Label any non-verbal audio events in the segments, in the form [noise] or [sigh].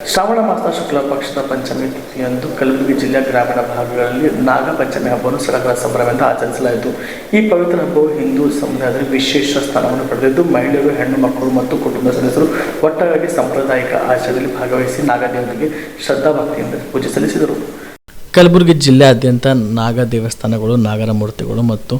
ಶ್ರಾವಣ ಮಾಸ ಶುಕ್ಲ ಪಕ್ಷದ ಪಂಚಮಿ ತಿಥಿಯಂದು ಕಲಬುರಗಿ ಜಿಲ್ಲೆಯ ಗ್ರಾಮೀಣ ಭಾಗಗಳಲ್ಲಿ ನಾಗ ಪಂಚಮಿ ಹಬ್ಬವನ್ನು ಸಡಗರ ಸಂಭ್ರಮದಿಂದ ಆಚರಿಸಲಾಯಿತು. ಈ ಪವಿತ್ರ ಹಬ್ಬವು ಹಿಂದೂ ಸಮುದಾಯದಲ್ಲಿ ವಿಶೇಷ ಸ್ಥಾನವನ್ನು ಪಡೆದಿದ್ದು, ಮಹಿಳೆಯರು, ಹೆಣ್ಣು ಮಕ್ಕಳು ಮತ್ತು ಕುಟುಂಬ ಸದಸ್ಯರು ಒಟ್ಟಾಗಿ ಸಾಂಪ್ರದಾಯಿಕ ಆಚರಣೆಯಲ್ಲಿ ಭಾಗವಹಿಸಿ ನಾಗದೇವತೆಗೆ ಶ್ರದ್ಧಾಭಕ್ತಿಯಿಂದ ಪೂಜೆ ಸಲ್ಲಿಸಿದರು. ಕಲಬುರಗಿ ಜಿಲ್ಲೆಯಾದ್ಯಂತ ನಾಗ ದೇವಸ್ಥಾನಗಳು, ನಾಗರ ಮೂರ್ತಿಗಳು ಮತ್ತು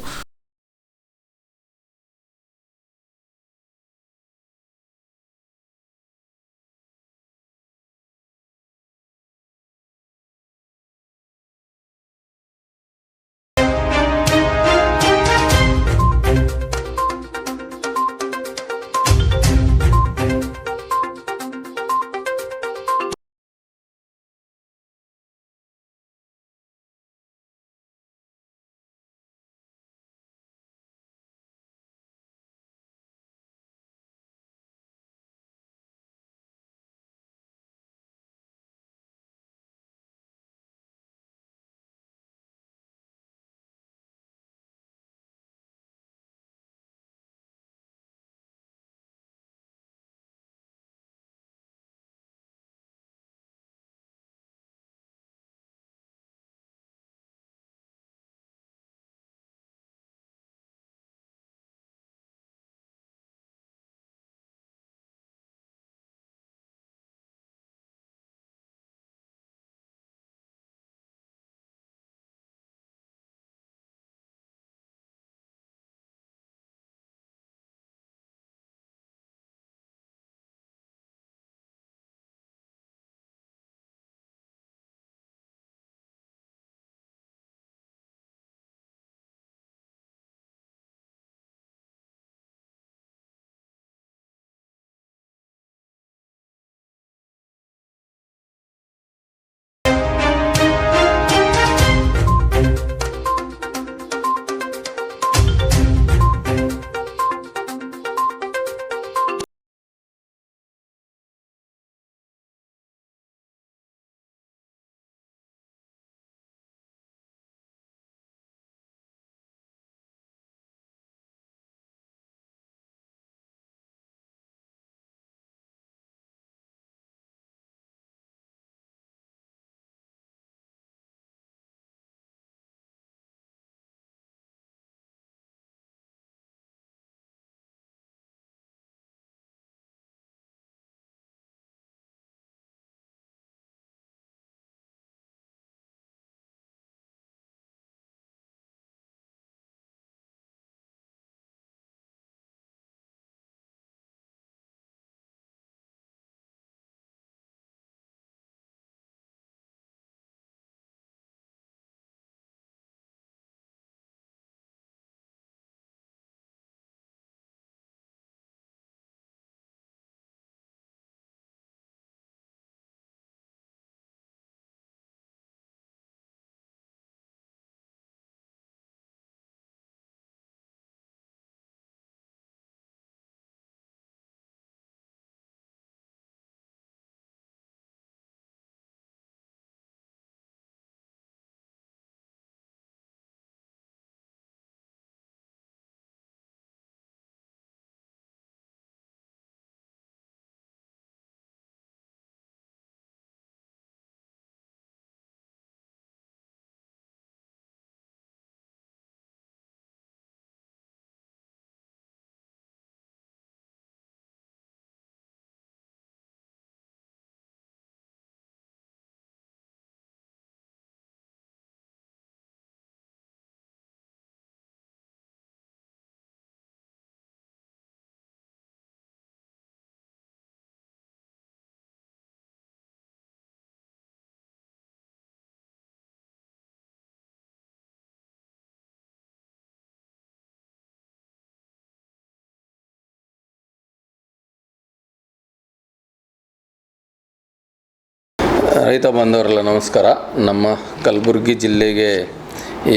ರೈತ ಬಾಂಧವರೆಲ್ಲ ನಮಸ್ಕಾರ. ನಮ್ಮ ಕಲಬುರಗಿ ಜಿಲ್ಲೆಗೆ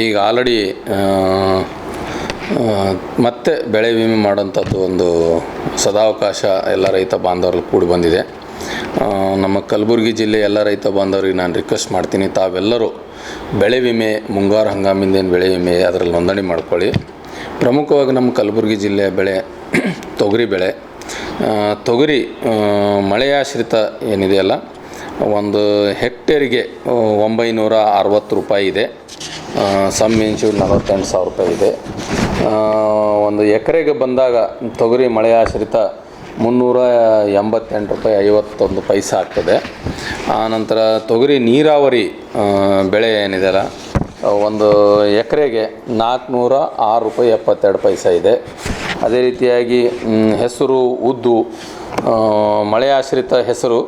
ಈಗ ಆಲ್ರೆಡಿ ಮತ್ತೆ ಬೆಳೆ ವಿಮೆ ಮಾಡೋಂಥದ್ದು ಒಂದು ಸದಾವಕಾಶ ಎಲ್ಲ ರೈತ ಬಾಂಧವರಲ್ಲಿ ಕೂಡಿ ಬಂದಿದೆ. ನಮ್ಮ ಕಲಬುರಗಿ ಜಿಲ್ಲೆ ಎಲ್ಲ ರೈತ ಬಾಂಧವರಿಗೆ ನಾನು ರಿಕ್ವೆಸ್ಟ್ ಮಾಡ್ತೀನಿ. ತಾವೆಲ್ಲರೂ ಬೆಳೆ ವಿಮೆ, ಮುಂಗಾರು ಹಂಗಾಮಿಂದ ಏನು ಬೆಳೆ ವಿಮೆ ಅದರಲ್ಲಿ ನೋಂದಣಿ ಮಾಡ್ಕೊಳ್ಳಿ. ಪ್ರಮುಖವಾಗಿ ನಮ್ಮ ಕಲಬುರಗಿ ಜಿಲ್ಲೆಯ ಬೆಳೆ ತೊಗರಿ ಬೆಳೆ. ತೊಗರಿ ಮಳೆಯಾಶ್ರಿತ ಏನಿದೆಯಲ್ಲ ಒಂದು ಹೆಕ್ಟೇರಿಗೆ ಒಂಬೈನೂರ ಅರವತ್ತು ರೂಪಾಯಿ ಇದೆ. ಸಮ್ ಇನ್ಶೂರ್ ನಲವತ್ತೆಂಟು ಸಾವಿರ ರೂಪಾಯಿ ಇದೆ. ಒಂದು ಎಕರೆಗೆ ಬಂದಾಗ ತೊಗರಿ ಮಳೆ ಆಶ್ರಿತ ಮುನ್ನೂರ ಎಂಬತ್ತೆಂಟು ರೂಪಾಯಿ ಐವತ್ತೊಂದು ಪೈಸೆ ಆಗ್ತದೆ. ಆನಂತರ ತೊಗರಿ ನೀರಾವರಿ ಬೆಳೆ ಏನಿದೆಯಲ್ಲ ಒಂದು ಎಕರೆಗೆ ನಾಲ್ಕುನೂರ ಆರು ರೂಪಾಯಿ ಎಪ್ಪತ್ತೆರಡು ಪೈಸೆ ಇದೆ. ಅದೇ ರೀತಿಯಾಗಿ ಹೆಸರು ಉದ್ದು ಮಳೆ ಆಶ್ರಿತ ಹೆಸರು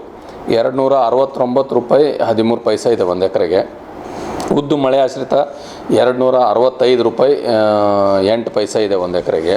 ಎರಡು ನೂರ ಅರವತ್ತೊಂಬತ್ತು ರೂಪಾಯಿ ಹದಿಮೂರು ಪೈಸೆ ಇದೆ ಒಂದು ಎಕರೆಗೆ. ಉದ್ದು ಮಳೆ ಆಶ್ರಿತ ಎರಡು ನೂರ ಅರವತ್ತೈದು ರೂಪಾಯಿ ಎಂಟು ಪೈಸೆ ಇದೆ ಒಂದು ಎಕರೆಗೆ.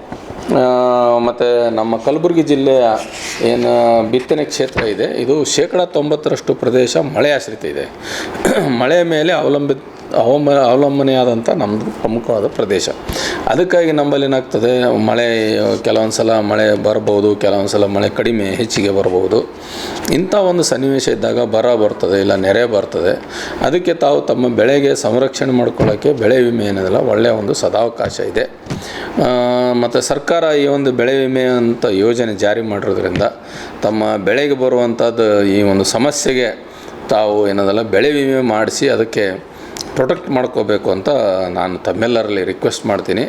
ಮತ್ತು ನಮ್ಮ ಕಲಬುರಗಿ ಜಿಲ್ಲೆಯ ಏನು, ಬಿತ್ತನೆ ಕ್ಷೇತ್ರ ಇದೆ. ಇದು ಶೇಕಡ ತೊಂಬತ್ತರಷ್ಟು ಪ್ರದೇಶ ಮಳೆ ಆಶ್ರಿತ ಇದೆ. [clears throat] ಮಳೆ ಮೇಲೆ ಅವಲಂಬಿತ ಅವಮ ಅವಲಂಬನೆಯಾದಂಥ ನಮ್ಮದು ಪ್ರಮುಖವಾದ ಪ್ರದೇಶ. ಅದಕ್ಕಾಗಿ ನಮ್ಮಲ್ಲಿ ಏನಾಗ್ತದೆ, ಮಳೆ ಕೆಲವೊಂದು ಸಲ ಮಳೆ ಬರ್ಬೋದು ಕೆಲವೊಂದು ಸಲ ಮಳೆ ಕಡಿಮೆ ಹೆಚ್ಚಿಗೆ ಬರಬಹುದು. ಇಂಥ ಒಂದು ಸನ್ನಿವೇಶ ಇದ್ದಾಗ ಬರ ಬರ್ತದೆ, ಇಲ್ಲ ನೆರೆ ಬರ್ತದೆ. ಅದಕ್ಕೆ ತಾವು ತಮ್ಮ ಬೆಳೆಗೆ ಸಂರಕ್ಷಣೆ ಮಾಡ್ಕೊಳ್ಳೋಕ್ಕೆ ಬೆಳೆ ವಿಮೆ ಏನಿದೆಲ್ಲ ಒಳ್ಳೆಯ ಒಂದು ಸದಾವಕಾಶ ಇದೆ. ಮತ್ತು ಸರ್ಕಾರ ಈ ಒಂದು ಬೆಳೆ ವಿಮೆ ಅಂತ ಯೋಜನೆ ಜಾರಿ ಮಾಡಿರೋದ್ರಿಂದ ತಮ್ಮ ಬೆಳೆಗೆ ಬರುವಂಥದ್ದು ಈ ಒಂದು ಸಮಸ್ಯೆಗೆ ತಾವು ಏನದಲ್ಲ ಬೆಳೆ ವಿಮೆ ಮಾಡಿಸಿ ಅದಕ್ಕೆ ಪ್ರೊಟೆಕ್ಟ್ ಮಾಡ್ಕೋಬೇಕು ಅಂತ ನಾನು ತಮ್ಮೆಲ್ಲರಲ್ಲಿ ರಿಕ್ವೆಸ್ಟ್ ಮಾಡ್ತೀನಿ.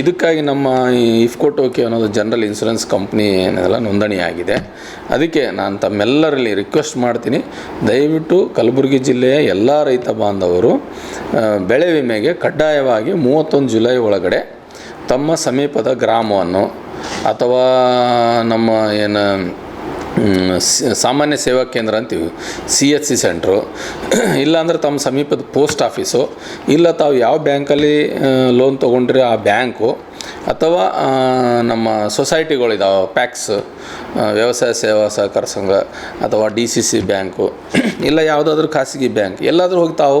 ಇದಕ್ಕಾಗಿ ನಮ್ಮ ಈ ಇಫ್ಕೋ ಅನ್ನೋದು ಜನರಲ್ ಇನ್ಶೂರೆನ್ಸ್ ಕಂಪ್ನಿ ಏನದಲ್ಲ ನೋಂದಣಿಯಾಗಿದೆ ಅದಕ್ಕೆ ನಾನು ತಮ್ಮೆಲ್ಲರಲ್ಲಿ ರಿಕ್ವೆಸ್ಟ್ ಮಾಡ್ತೀನಿ. ದಯವಿಟ್ಟು ಕಲಬುರಗಿ ಜಿಲ್ಲೆಯ ಎಲ್ಲ ರೈತ ಬಾಂಧವರು ಬೆಳೆ ವಿಮೆಗೆ ಕಡ್ಡಾಯವಾಗಿ ಮೂವತ್ತೊಂದು ಜುಲೈ ಒಳಗಡೆ ತಮ್ಮ ಸಮೀಪದ ಗ್ರಾಮವನ್ನು ಅಥವಾ ನಮ್ಮ ಏನು ಸಾಮಾನ್ಯ ಸೇವಾ ಕೇಂದ್ರ ಅಂತೀವಿ, ಸಿ ಎಚ್ ಸಿ ಸೆಂಟ್ರು. ಇಲ್ಲಾಂದ್ರೆ ತಮ್ಮ ಸಮೀಪದ ಪೋಸ್ಟ್ ಆಫೀಸು. ಇಲ್ಲ ತಾವು ಯಾವ ಬ್ಯಾಂಕಲ್ಲಿ ಲೋನ್ ತೊಗೊಂಡ್ರೆ ಆ ಬ್ಯಾಂಕು, ಅಥವಾ ನಮ್ಮ ಸೊಸೈಟಿಗಳಿದಾವೆ, ಪ್ಯಾಕ್ಸ್ ವ್ಯವಸಾಯ ಸೇವಾ ಸಹಕಾರ ಸಂಘ ಅಥವಾ ಡಿ ಸಿ ಸಿ ಬ್ಯಾಂಕು, ಇಲ್ಲ ಯಾವುದಾದ್ರೂ ಖಾಸಗಿ ಬ್ಯಾಂಕ್, ಎಲ್ಲಾದರೂ ಹೋಗಿ ತಾವು